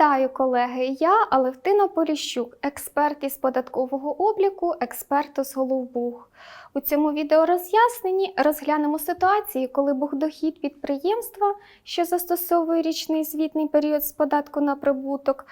Вітаю, колеги! Я Алевтина Поліщук, експерт із податкового обліку, експерт з Головбух. У цьому відеороз'ясненні розглянемо ситуації, коли бухдохід підприємства, що застосовує річний звітний період з податку на прибуток,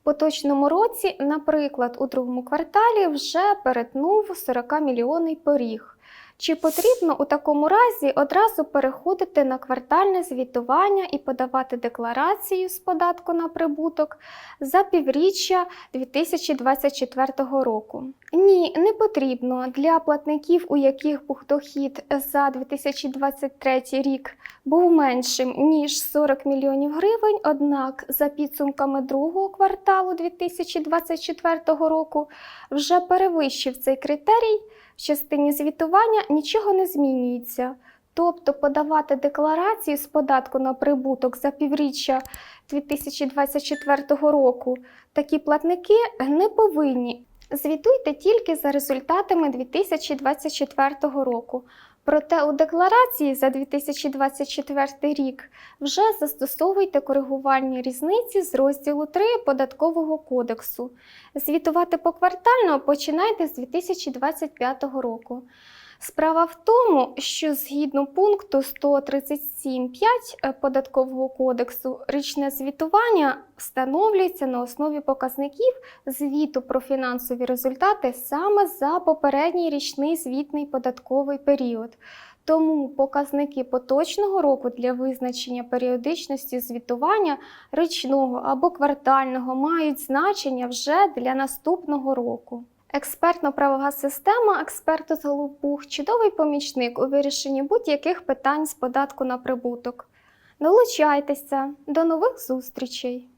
в поточному році, наприклад, у другому кварталі вже перетнув 40 мільйонний поріг. Чи потрібно у такому разі одразу переходити на квартальне звітування і подавати декларацію з податку на прибуток за півріччя 2024 року? Ні, не потрібно для платників, у яких бухдохід за 2023 рік був меншим ніж 40 мільйонів гривень. Однак за підсумками другого кварталу 2024 року вже перевищив цей критерій. В частині звітування нічого не змінюється. Тобто подавати декларацію з податку на прибуток за півріччя 2024 року такі платники не повинні. Звітуйте тільки за результатами 2024 року. Проте у декларації за 2024 рік вже застосовуйте коригувальні різниці з розділу 3 Податкового кодексу. Звітувати поквартально починайте з 2025 року. Справа в тому, що згідно пункту 137.5 Податкового кодексу річне звітування встановлюється на основі показників звіту про фінансові результати саме за попередній річний звітний податковий період. Тому показники поточного року для визначення періодичності звітування річного або квартального мають значення вже для наступного року. Експертно-правова система експерт з Голубух чудовий помічник у вирішенні будь-яких питань з податку на прибуток. Долучайтеся, до нових зустрічей!